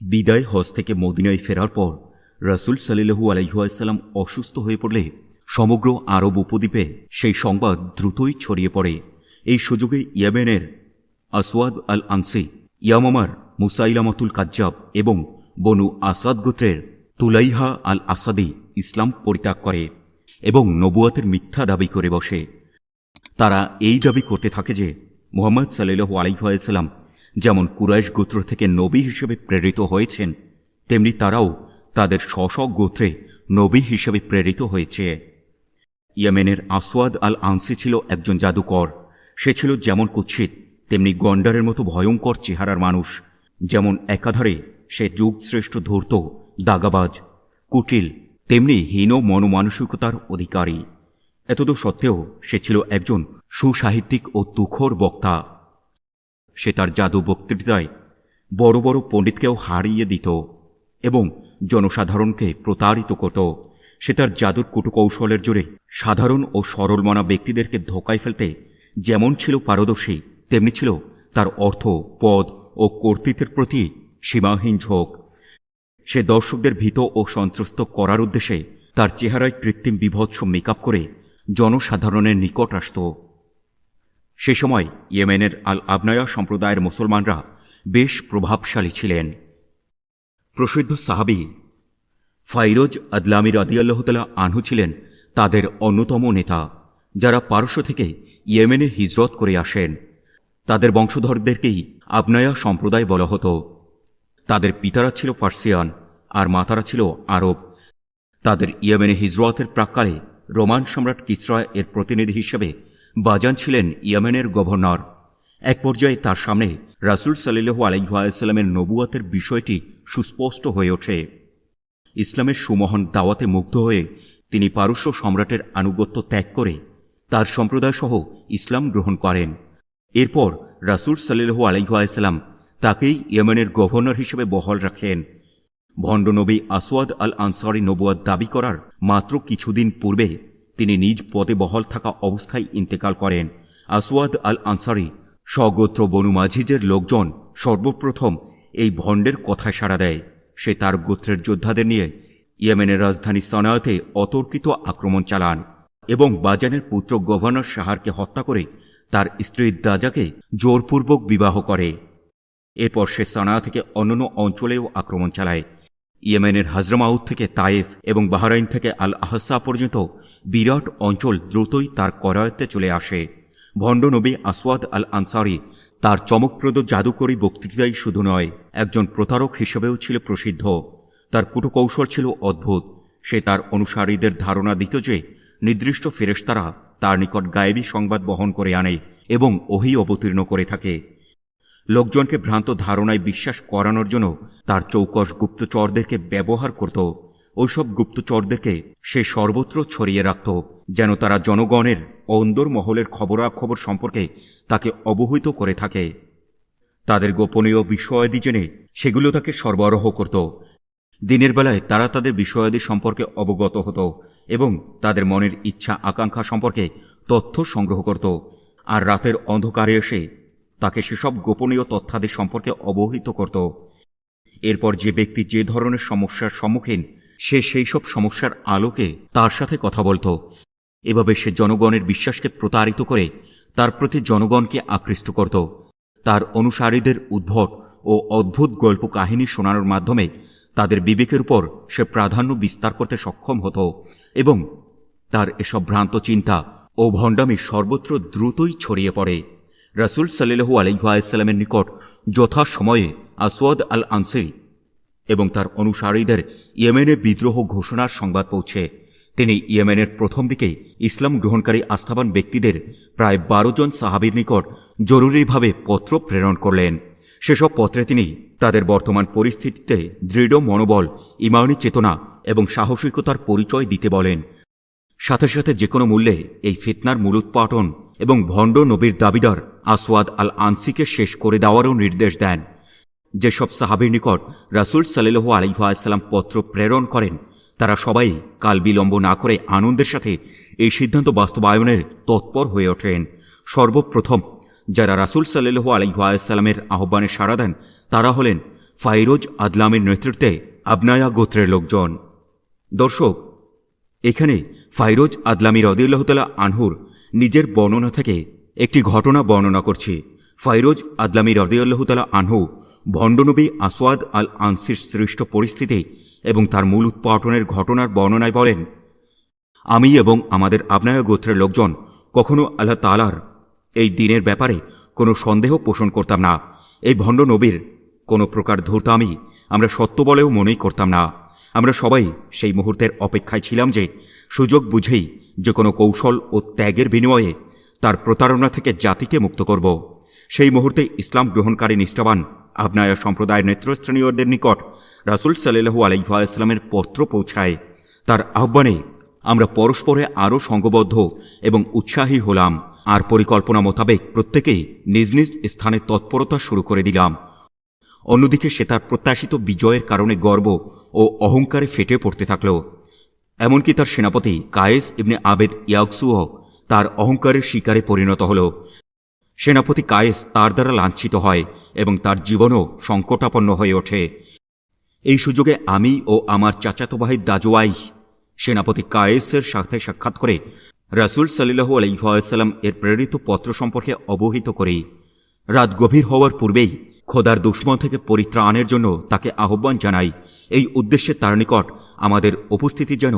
বিদায় হজ থেকে মদিনায় ফেরার পর রাসুল সাল্লু আলাইহাল্লাম অসুস্থ হয়ে পড়লে সমগ্র আরব উপদ্বীপে সেই সংবাদ দ্রুতই ছড়িয়ে পড়ে। এই সুযোগে ইয়েমেনের আসওয়াদ আল আনসি ইয়ামামার মুসাইলামাতুল কাজ্জাব এবং বনু আসাদ গোত্রের তুলাইহা আল আসাদি ইসলাম পরিত্যাগ করে এবং নবুয়াতের মিথ্যা দাবি করে বসে। তারা এই দাবি করতে থাকে যে মোহাম্মদ সাল্লু আলাইসাল্লাম যেমন কুরাইশ গোত্র থেকে নবী হিসেবে প্রেরিত হয়েছেন, তেমনি তারাও তাদের স্ব গোত্রে নবী হিসেবে প্রেরিত হয়েছে। ইয়েমেনের আসওয়াদ আল আনসি ছিল একজন জাদুকর। সে ছিল যেমন কুৎসিত, তেমনি গন্ডারের মতো ভয়ঙ্কর চেহারার মানুষ। যেমন একাধারে সে যুগশ্রেষ্ঠ ধূর্ত, দাগাবাজ, কুটিল, তেমনি হীন মনোমানসিকতার অধিকারী। এতদ সত্ত্বেও সে ছিল একজন সুসাহিত্যিক ও তুখর বক্তা। সে তার জাদু বক্তৃতায় বড় বড় পণ্ডিতকেও হারিয়ে দিত এবং জনসাধারণকে প্রতারিত করত। সে তার জাদুর কুটকৌশলের জোরে সাধারণ ও সরলমনা ব্যক্তিদেরকে ধোকায় ফেলতে যেমন ছিল পারদর্শী, তেমনি ছিল তার অর্থ, পদ ও কর্তৃত্বের প্রতি সীমাহীন ঝোঁক। সে দর্শকদের ভীত ও সন্ত্রস্ত করার উদ্দেশ্যে তার চেহারায় কৃত্রিম বিভৎস মেকআপ করে জনসাধারণের নিকট আসত। সে সময় ইয়েমেনের আল আবনায়া সম্প্রদায়ের মুসলমানরা বেশ প্রভাবশালী ছিলেন। প্রসিদ্ধ সাহাবি ফাইরোজ আদলামি রাদিয়াল্লাহতালা আনহু ছিলেন তাদের অন্যতম নেতা, যারা পারস্য থেকে ইয়েমেনে হিজরত করে আসেন। তাদের বংশধরদেরকেই আবনায়া সম্প্রদায় বলা হতো। তাদের পিতারা ছিল পার্সিয়ান, আর মাতারা ছিল আরব। তাদের ইয়েমেনে হিজরতের প্রাককালে রোমান সম্রাট কিসরা এর প্রতিনিধি হিসেবে বাজান ছিলেন ইয়েমেনের গভর্নর। এক পর্যায়ে তার সামনে রাসুল সাল্লু আলাইসাল্লামের নবুয়াতের বিষয়টি সুস্পষ্ট হয়ে ওঠে। ইসলামের সুমহান দাওয়াতে মুগ্ধ হয়ে তিনি পারস্য সম্রাটের আনুগত্য ত্যাগ করে তার সম্প্রদায় সহ ইসলাম গ্রহণ করেন। এরপর রাসুল সাল্লু আলাইসাল্লাম তাকেই ইয়েমেনের গভর্নর হিসেবে বহাল রাখেন। ভণ্ডনবী আসওয়াদ আল আনসারি নবুয়াদ দাবি করার মাত্র কিছুদিন পূর্বে তিনি নিজ পদে বহল থাকা অবস্থায় ইন্তেকাল করেন। আসওয়াদ আল আনসারি স্বগোত্র বনু মাঝিজের লোকজন সর্বপ্রথম এই ভণ্ডের কথায় সাড়া দেয়। সে তার গোত্রের যোদ্ধাদের নিয়ে ইয়েমেনের রাজধানী সনায়তে অতর্কিত আক্রমণ চালান এবং বাজানের পুত্র গভর্নর সাহারকে হত্যা করে তার স্ত্রী দাজাকে জোরপূর্বক বিবাহ করে। এরপর সে সানা থেকে অন্যান্য অঞ্চলেও আক্রমণ চালায়। ইয়েমেনের হাজরামাউদ থেকে তায়েফ এবং বাহরাইন থেকে আল আহসা পর্যন্ত বিরাট অঞ্চল দ্রুতই তার করায়ত্তে চলে আসে। ভণ্ড নবী আসওয়াদ আল আনসারি তার চমকপ্রদ জাদুকরী বক্তৃতাই শুধু নয়, একজন প্রতারক হিসেবেও ছিল প্রসিদ্ধ। তার কুটকৌশল ছিল অদ্ভুত। সে তার অনুসারীদের ধারণা দিত যে নির্দিষ্ট ফেরেস্তারা তার নিকট গায়েবী সংবাদ বহন করে আনে এবং ওহি অবতীর্ণ করে থাকে। লোকজনকে ভ্রান্ত ধারণায় বিশ্বাস করানোর জন্য তার চৌকস গুপ্তচরদেরকে ব্যবহার করত। ওইসব গুপ্তচরদেরকে সে সর্বত্র ছড়িয়ে রাখত, যেন তারা জনগণের অন্দর মহলের খবরাখবর সম্পর্কে তাকে অবহিত করে থাকে। তাদের গোপনীয় বিষয়াদি জেনে সেগুলো তাকে সরবরাহ করত। দিনের বেলায় তারা তাদের বিষয়াদি সম্পর্কে অবগত হতো এবং তাদের মনের ইচ্ছা আকাঙ্ক্ষা সম্পর্কে তথ্য সংগ্রহ করত। আর রাতের অন্ধকারে এসে তাকে সেসব গোপনীয় তথ্যাদি সম্পর্কে অবহিত করত। এরপর যে ব্যক্তি যে ধরনের সমস্যার সম্মুখীন, সে সেই সব সমস্যার আলোকে তার সাথে কথা বলত। এভাবে সে জনগণের বিশ্বাসকে প্রতারিত করে তার প্রতি জনগণকে আকৃষ্ট করত। তার অনুসারীদের উদ্ভট ও অদ্ভুত গল্প কাহিনী শোনানোর মাধ্যমে তাদের বিবেকের উপর সে প্রাধান্য বিস্তার করতে সক্ষম হতো এবং তার এসব ভ্রান্ত চিন্তা ও ভণ্ডামি সর্বত্র দ্রুতই ছড়িয়ে পড়ে। রাসুল সাল্লু আলাইসাল্লামের নিকট যথাসময়ে আসওয়াদ আল আনসি এবং তার অনুসারীদের ইয়েমেনে বিদ্রোহ ঘোষণার সংবাদ পৌঁছে। তিনি ইয়েমেনের প্রথম দিকে ইসলাম গ্রহণকারী আস্থাবান ব্যক্তিদের প্রায় বারো জন সাহাবির নিকট জরুরিভাবে পত্র প্রেরণ করলেন। সেসব পত্রে তিনি তাদের বর্তমান পরিস্থিতিতে দৃঢ় মনোবল, ইমানি চেতনা এবং সাহসিকতার পরিচয় দিতে বলেন। সাথে সাথে যে কোনো মূল্যে এই ফিতনার মূলোৎপাটন এবং ভণ্ড নবীর দাবিদার আসওয়াদ আল আনসিকে শেষ করে দেওয়ারও নির্দেশ দেন। যেসব সাহাবির নিকট রাসুল সাল্লু আলিহাসাল্লাম পত্র প্রেরণ করেন, তারা সবাই কাল বিলম্ব না করে আনন্দের সাথে এই সিদ্ধান্ত বাস্তবায়নের তৎপর হয়ে ওঠেন। সর্বপ্রথম যারা রাসুল সাল্লু আলিহাসাল্লামের আহ্বানে সাড়া দেন, তারা হলেন ফাইরোজ আদলামের নেতৃত্বে আবনায়া গোত্রের লোকজন। দর্শক, এখানে ফাইরোজ আদলামী রদিউল্লাহতালা আনহুর নিজের বর্ণনা থেকে একটি ঘটনা বর্ণনা করছি। ফাইরোজ আদলামী রদিউল্লাহতালা আনহু ভণ্ডনবী আসওয়াদ আল আনসির সৃষ্ট পরিস্থিতি এবং তার মূল উৎপাটনের ঘটনার বর্ণনায় বলেন, আমি এবং আমাদের আবনায় গোত্রের লোকজন কখনো আল্লাহ তালার এই দিনের ব্যাপারে কোনো সন্দেহ পোষণ করতাম না। এই ভণ্ড নবীর কোনো প্রকার ধূর্তামি আমরা সত্য বলেও মনেই করতাম না। আমরা সবাই সেই মুহূর্তের অপেক্ষায় ছিলাম যে সুযোগ বুঝেই যে কোনো কৌশল ও ত্যাগের বিনিময়ে তার প্রতারণা থেকে জাতিকে মুক্ত করব। সেই মুহূর্তে ইসলাম গ্রহণকারী নিষ্ঠাবান, আবনায়া সম্প্রদায়ের নেতৃস্থানীয়দের নিকট রাসুল সাল্লু আলাইসাল্লামের পত্র পৌঁছায়। তার আহ্বানে আমরা পরস্পরে আরও সঙ্গবদ্ধ এবং উৎসাহী হলাম। আর পরিকল্পনা মোতাবেক প্রত্যেকেই নিজ নিজ স্থানে তৎপরতা শুরু করে দিলাম। অন্যদিকে সে তার প্রত্যাশিত বিজয়ের কারণে গর্ব ও অহংকারে ফেটে পড়তে থাকল। এমনকি তার সেনাপতি কায়েস ইবনে আবেদ ইয়াকসুও তার অহংকারের শিকারে পরিণত হল। সেনাপতি কায়েস তার দ্বারা লাঞ্ছিত হয় এবং তার জীবনও সংকটাপন্ন হয়ে ওঠে। এই সুযোগে আমি ও আমার চাচাতো ভাই দাজোয়াই, সেনাপতি কায়েসের সাথে সাক্ষাৎ করে রাসুল সাল্লাহু আলাইসাল্লাম এর প্রেরিত পত্র সম্পর্কে অবহিত করি। রাত গভীর হওয়ার পূর্বেই খোদার দুশ্মন থেকে পরিত্রাণের জন্য তাকে আহ্বান জানাই। এই উদ্দেশ্যে তার নিকট আমাদের উপস্থিতি যেন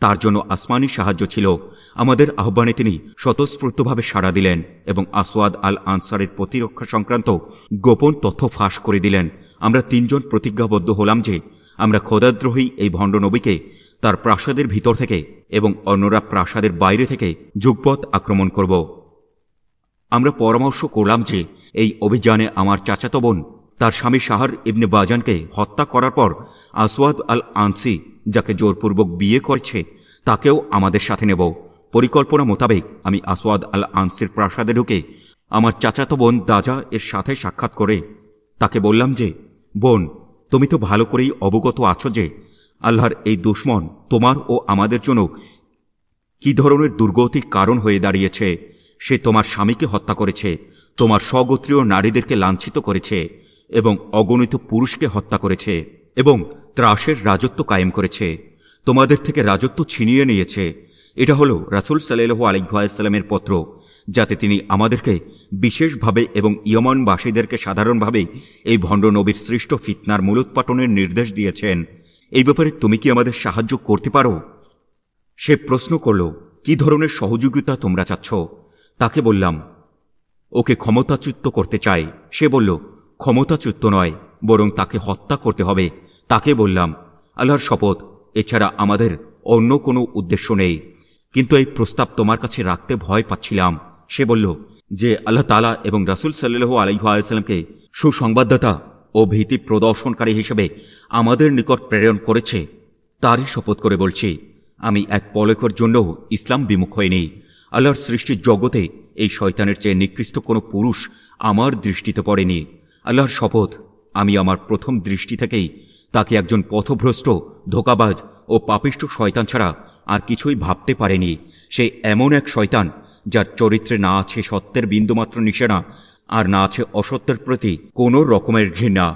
তার জন্য আসমানি সাহায্য ছিল। আমাদের আহ্বানে তিনি স্বতঃস্ফূর্তভাবে সাড়া দিলেন এবং আসওয়াদ আল আনসারের প্রতিরক্ষা সংক্রান্ত গোপন তথ্য ফাঁস করে দিলেন। আমরা তিনজন প্রতিজ্ঞাবদ্ধ হলাম যে, আমরা খোদাদ্রোহী এই ভণ্ড নবীকে তার প্রাসাদের ভিতর থেকে এবং অন্যরা প্রাসাদের বাইরে থেকে যুগপথ আক্রমণ করব। আমরা পরামর্শ করলাম যে, এই অভিযানে আমার চাচাতো বোন, তার স্বামী শাহর ইবনে বাজানকে হত্যা করার পর আসওয়াদ আল আনসি যাকে জোরপূর্বক বিয়ে করছে, তাকেও আমাদের সাথে নেব। পরিকল্পনা মোতাবেক আমি আসওয়াদ আল আনসির প্রাসাদে ঢুকে আমার চাচাতো বোন দাজা এর সাথে সাক্ষাৎ করে তাকে বললাম যে, বোন, তুমি তো ভালো করেই অবগত আছো যে আল্লাহর এই দুশ্মন তোমার ও আমাদের জন্য কি ধরনের দুর্গতির কারণ হয়ে দাঁড়িয়েছে। সে তোমার স্বামীকে হত্যা করেছে, তোমার স্বগোত্রীয় নারীদেরকে লাঞ্ছিত করেছে এবং অগণিত পুরুষকে হত্যা করেছে এবং ত্রাসের রাজত্ব কায়েম করেছে। তোমাদের থেকে রাজত্ব ছিনিয়ে নিয়েছে। এটা হল রাসুল সাল্লু আলিহাসাল্লামের পত্র, যাতে তিনি আমাদেরকে বিশেষভাবে এবং ইয়মনবাসীদেরকে সাধারণভাবে এই ভণ্ড নবীর সৃষ্ট ফিতনার মূলোৎপাটনের নির্দেশ দিয়েছেন। এই ব্যাপারে তুমি কি আমাদের সাহায্য করতে পারো? সে প্রশ্ন করল, কি ধরনের সহযোগিতা তোমরা চাচ্ছ? তাকে বললাম, ওকে ক্ষমতাচ্যুত করতে চাই। সে বলল, ক্ষমতাচ্যুত নয়, বরং তাকে হত্যা করতে হবে। তাকে বললাম, আল্লাহর শপথ, এছাড়া আমাদের অন্য কোনো উদ্দেশ্য নেই। কিন্তু এই প্রস্তাব তোমার কাছে রাখতে ভয় পাচ্ছিলাম। সে বলল, যে আল্লাহ তালা এবং রাসুল সাল্লু আলাইসাল্লামকে সুসংবাদদাতা ও ভীতি প্রদর্শনকারী হিসেবে আমাদের নিকট প্রেরণ করেছে। তারই শপথ করে বলছি, আমি এক পলকের জন্য ইসলাম বিমুখ হইনি। আল্লাহর সৃষ্টির জগতে এই শয়তানের চেয়ে নিকৃষ্ট কোনো পুরুষ আমার দৃষ্টিতে পড়েনি। আল্লাহর শপথ, আমি আমার প্রথম দৃষ্টি থেকেই তাকে একজন পথভ্রষ্ট, ধোকাবাজ ও পাপিষ্ট শয়তান ছাড়া আর কিছুই ভাবতে পারেনি। সে এমন এক শয়তান, যার চরিত্রে না আছে সত্যের বিন্দুমাত্র নিশানা আর না আছে অসত্যের প্রতি কোনো রকমের ঘৃণা।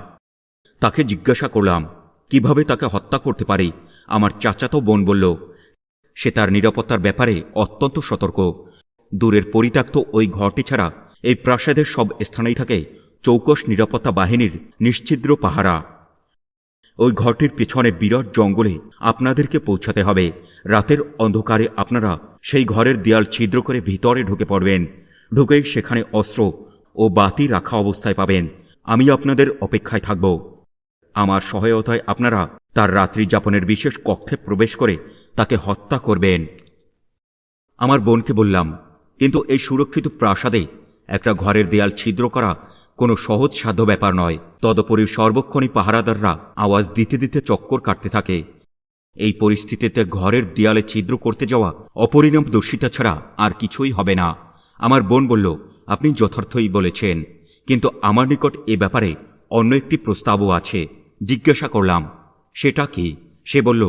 তাকে জিজ্ঞাসা করলাম, কীভাবে তাকে হত্যা করতে পারি? আমার চাচাতো বোন বলল, সে তার নিরাপত্তার ব্যাপারে অত্যন্ত সতর্ক। দূরের পরিত্যক্ত ওই ঘরটি ছাড়া এই প্রাসাদের সব স্থানেই থাকে চৌকস নিরাপত্তা বাহিনীর নিশ্ছিদ্র পাহারা। ওই ঘরটির পেছনে বিরাট জঙ্গলে আপনাদেরকে পৌঁছাতে হবে। রাতের অন্ধকারে আপনারা সেই ঘরের দেয়াল ছিদ্র করে ভিতরে ঢুকে পড়বেন। ঢুকেই সেখানে অস্ত্র ও বাতি রাখা অবস্থায় পাবেন। আমি আপনাদের অপেক্ষায় থাকব। আমার সহায়তায় আপনারা তার রাত্রি যাপনের বিশেষ কক্ষে প্রবেশ করে তাকে হত্যা করবেন। আমার বোনকে বললাম, কিন্তু এই সুরক্ষিত প্রাসাদে একটা ঘরের দেয়াল ছিদ্র করা কোনো সহজ সাধ্য ব্যাপার নয়। তদুপরি সর্বক্ষণই পাহারাদাররা আওয়াজ দিতে দিতে চক্কর কাটতে থাকে। এই পরিস্থিতিতে ঘরের দেয়ালে ছিদ্র করতে যাওয়া অপরিণাম দর্শিতা ছাড়া আর কিছুই হবে না। আমার বোন বলল, আপনি যথার্থই বলেছেন, কিন্তু আমার নিকট এ ব্যাপারে অন্য একটি প্রস্তাবও আছে। জিজ্ঞাসা করলাম, সেটা কি? সে বলল,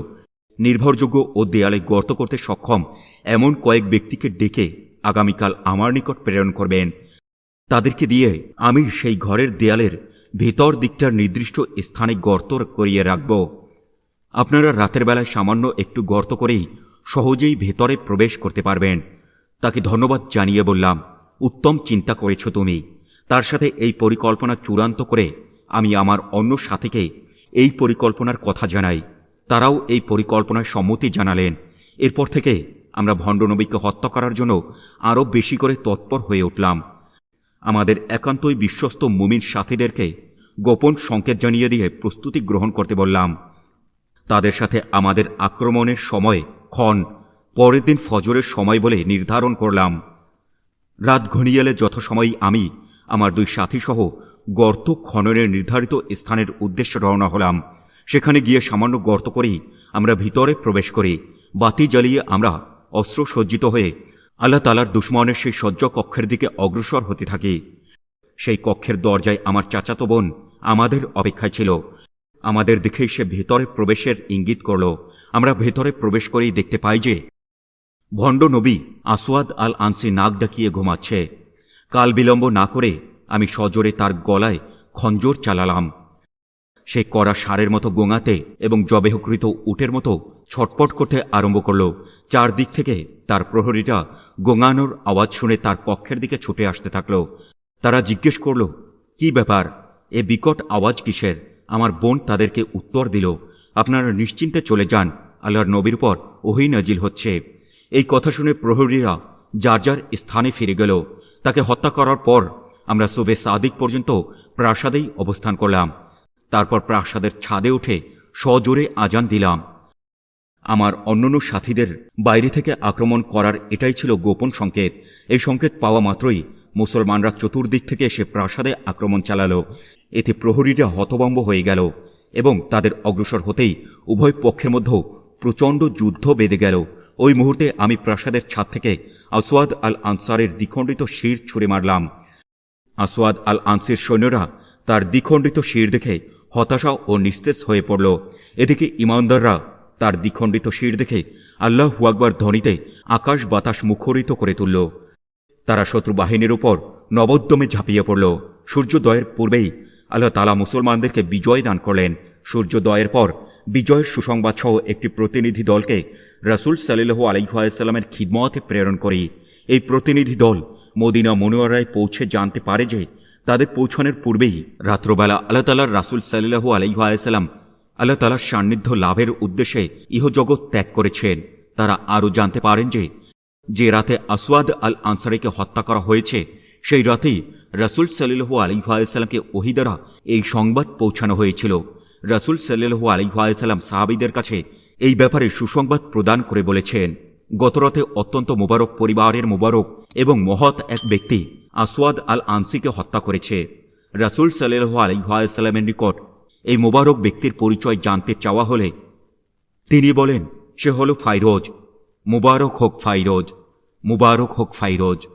নির্ভরযোগ্য ও দেয়ালে গর্ত করতে সক্ষম এমন কয়েক ব্যক্তিকে ডেকে আগামীকাল আমার নিকট প্রেরণ করবেন। তাদেরকে দিয়ে আমি সেই ঘরের দেয়ালের ভেতর দিকটার নির্দিষ্ট স্থানে গর্ত করিয়ে রাখব। আপনারা রাতের বেলায় সামান্য একটু গর্ত করেই সহজেই ভেতরে প্রবেশ করতে পারবেন। তাকে ধন্যবাদ জানিয়ে বললাম, উত্তম চিন্তা করেছ তুমি। তার সাথে এই পরিকল্পনা চূড়ান্ত করে আমি আমার অন্য সাথীকে এই পরিকল্পনার কথা জানাই। তারাও এই পরিকল্পনার সম্মতি জানালেন। এরপর থেকে আমরা ভণ্ডনবীকে হত্যা করার জন্য আরও বেশি করে তৎপর হয়ে উঠলাম। আমাদের একান্তই বিশ্বস্ত মুমিন সাথীদেরকে গোপন সংকেত জানিয়ে দিয়ে প্রস্তুতি গ্রহণ করতে বললাম। তাদের সাথে আমাদের আক্রমণের সময় ক্ষণ, পরের দিন ফজরের সময় বলে নির্ধারণ করলাম। রাত ঘনিয়ে এলে যথাসময়ই আমি, আমার দুই সাথীসহ গর্ত খননের নির্ধারিত স্থানের উদ্দেশ্যে রওনা হলাম। সেখানে গিয়ে সামান্য গর্ত করেই আমরা ভিতরে প্রবেশ করি। বাতি জ্বালিয়ে আমরা অস্ত্র সজ্জিত হয়ে আল্লাহ তালার দুশ্মনের সেই সজ্জ কক্ষের দিকে অগ্রসর হতে থাকি। সেই কক্ষের দরজায় আমার চাচাতো বোন আমাদের অপেক্ষায় ছিল। আমাদের দেখেই সে ভেতরে প্রবেশের ইঙ্গিত করল। আমরা ভেতরে প্রবেশ করেই দেখতে পাই যে, ভণ্ড নবী আসওয়াদ আল আনসি নাক ডাকিয়ে ঘুমাচ্ছে। কাল বিলম্ব না করে আমি সজোরে তার গলায় খঞ্জর চালালাম। সে কড়া সারের মতো গোঙাতে এবং জবেহকৃত উটের মতো ছটপট করতে আরম্ভ করল। চারদিক থেকে তার প্রহরীরা গোঙানোর আওয়াজ শুনে তার পক্ষের দিকে ছুটে আসতে থাকল। তারা জিজ্ঞেস করল, কি ব্যাপার? এ বিকট আওয়াজ কিসের? আমার বোন তাদেরকে উত্তর দিল, আপনারা নিশ্চিন্তে চলে যান, আল্লাহর নবীর পর ওহি নাজিল হচ্ছে। এই কথা শুনে প্রহরীরা যার যার স্থানে ফিরে গেল। তাকে হত্যা করার পর আমরা সোবে সাদিক পর্যন্ত প্রাসাদেই অবস্থান করলাম। তারপর প্রাসাদের ছাদে উঠে সজোরে আজান দিলাম। আমার অন্যান্য সাথীদের বাইরে থেকে আক্রমণ করার এটাই ছিল গোপন সংকেত। এই সংকেত পাওয়া মাত্রই মুসলমানরা চতুর্দিক থেকে এসে প্রাসাদে আক্রমণ চালালো। এতে প্রহরীরা হতভম্ব হয়ে গেল এবং তাদের অগ্রসর হতেই উভয় পক্ষের মধ্যেও প্রচণ্ড যুদ্ধ বেঁধে গেল। ওই মুহূর্তে আমি প্রাসাদের ছাদ থেকে আসওয়াদ আল আনসারের দ্বিখণ্ডিত শির ছুঁড়ে মারলাম। আসওয়াদ আল আনসির সৈন্যরা তার দ্বিখণ্ডিত শির দেখে হতাশা ও নিস্তেজ হয়ে পড়ল। এদিকে ইমানদাররা তার দ্বিখণ্ডিত শির দেখে আল্লাহ হুয়াকবার ধ্বনিতে আকাশ বাতাস মুখরিত করে তুলল। তারা শত্রু বাহিনীর উপর নবোদ্যমে ঝাঁপিয়ে পড়ল। সূর্যোদয়ের পূর্বেই আল্লাহ তালা মুসলমানদেরকে বিজয় দান করলেন। সূর্যোদয়ের পর বিজয়ের সুসংবাদ সহ একটি প্রতিনিধি দলকে রাসুল সাল্লু আলাইসাল্লামের খিদমতে প্রেরণ করি। এই প্রতিনিধি দল মদিনা মনোয়ারায় পৌঁছে জানতে পারে যে তাদের পৌঁছানোর পূর্বেই রাত্রবেলা আল্লাহ তালার রাসুল সাল্লাহু আলাইসাল্লাম আল্লাহ তালার সান্নিধ্য লাভের উদ্দেশ্যে ইহজগৎ ত্যাগ করেছেন। তারা আরও জানতে পারেন যে যে রাতে আসওয়াদ আল আনসারিকে হত্যা করা হয়েছে, সেই রাতেই রাসুল সাল্লু আলিহাসাল্লামকে ওহি দ্বারা এই সংবাদ পৌঁছানো হয়েছিল। রাসুল সাল্লু আলিহাসাল্লাম সাহাবিদের কাছে এই ব্যাপারে সুসংবাদ প্রদান করে বলেছেন গতরাতে অত্যন্ত মোবারক পরিবারের মোবারক এবং মহৎ এক ব্যক্তি আসওয়াদ আল আনসিকে হত্যা করেছে। রাসুল সাল্লু আলিহাসাল্লামের নিকট এই মোবারক ব্যক্তির পরিচয় জানতে চাওয়া হলে তিনি বলেন, সে হল ফাইরোজ। মুবারক হোক ফাইরোজ। মুবারক হোক ফাইরোজ।